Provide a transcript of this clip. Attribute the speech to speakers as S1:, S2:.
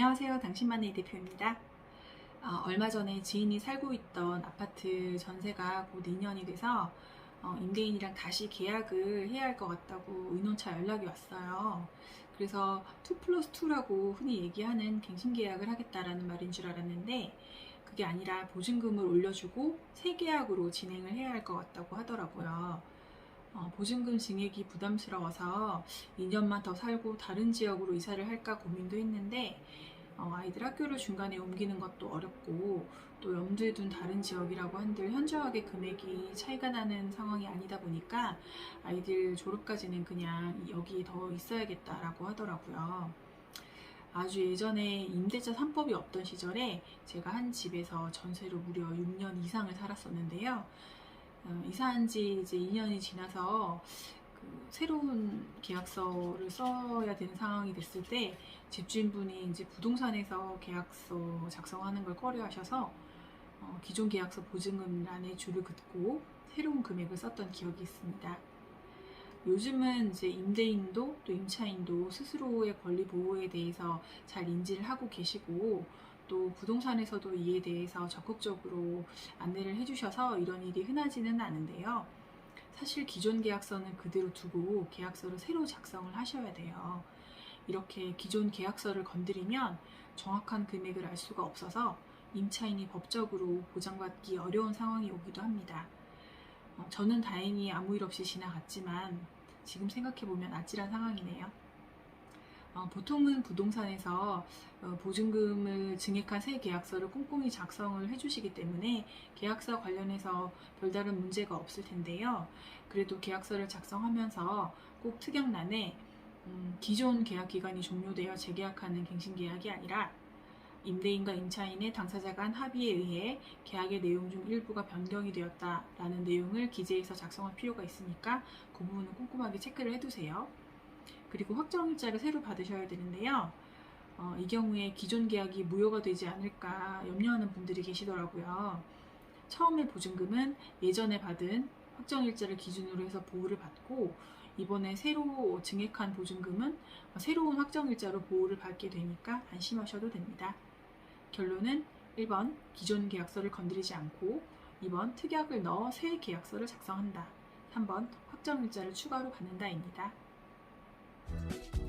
S1: 안녕하세요. 당신만의 대표입니다. 어, 얼마 전에 지인이 살고 있던 아파트 전세가 곧 2년이 돼서 어, 임대인이랑 다시 계약을 해야 할 것 같다고 의논차 연락이 왔어요. 그래서 2 플러스 2라고 흔히 얘기하는 갱신 계약을 하겠다라는 말인 줄 알았는데 그게 아니라 보증금을 올려주고 새 계약으로 진행을 해야 할 것 같다고 하더라고요. 어, 보증금 증액이 부담스러워서 2년만 더 살고 다른 지역으로 이사를 할까 고민도 했는데 어, 아이들 학교를 중간에 옮기는 것도 어렵고 또 염두에 둔 다른 지역이라고 한들 현저하게 금액이 차이가 나는 상황이 아니다 보니까 아이들 졸업까지는 그냥 여기 더 있어야겠다라고 하더라고요. 아주 예전에 임대차 3법이 없던 시절에 제가 한 집에서 전세로 무려 6년 이상을 살았었는데요. 어, 이사한 지 이제 2년이 지나서 그 새로운 계약서를 써야 되는 상황이 됐을 때 집주인분이 이제 부동산에서 계약서 작성하는 걸 꺼려 하셔서 어, 기존 계약서 보증금란에 줄을 긋고 새로운 금액을 썼던 기억이 있습니다. 요즘은 이제 임대인도 또 임차인도 스스로의 권리 보호에 대해서 잘 인지를 하고 계시고 또 부동산에서도 이에 대해서 적극적으로 안내를 해주셔서 이런 일이 흔하지는 않은데요. 사실 기존 계약서는 그대로 두고 계약서를 새로 작성을 하셔야 돼요. 이렇게 기존 계약서를 건드리면 정확한 금액을 알 수가 없어서 임차인이 법적으로 보장받기 어려운 상황이 오기도 합니다. 어, 저는 다행히 아무 일 없이 지나갔지만 지금 생각해보면 아찔한 상황이네요. 어, 보통은 부동산에서 어, 보증금을 증액한 새 계약서를 꼼꼼히 작성을 해주시기 때문에 계약서 관련해서 별다른 문제가 없을 텐데요. 그래도 계약서를 작성하면서 꼭 특약란에 음, 기존 계약 기간이 종료되어 재계약하는 갱신 계약이 아니라 임대인과 임차인의 당사자 간 합의에 의해 계약의 내용 중 일부가 변경이 되었다라는 내용을 기재해서 작성할 필요가 있으니까 그 부분은 꼼꼼하게 체크를 해두세요. 그리고 확정 일자를 새로 받으셔야 되는데요. 어, 이 경우에 기존 계약이 무효가 되지 않을까 염려하는 분들이 계시더라고요. 처음에 보증금은 예전에 받은 확정일자를 기준으로 해서 보호를 받고 이번에 새로 증액한 보증금은 새로운 확정일자로 보호를 받게 되니까 안심하셔도 됩니다. 결론은 1번 기존 계약서를 건드리지 않고 2번 특약을 넣어 새 계약서를 작성한다. 3번 확정일자를 추가로 받는다입니다. Música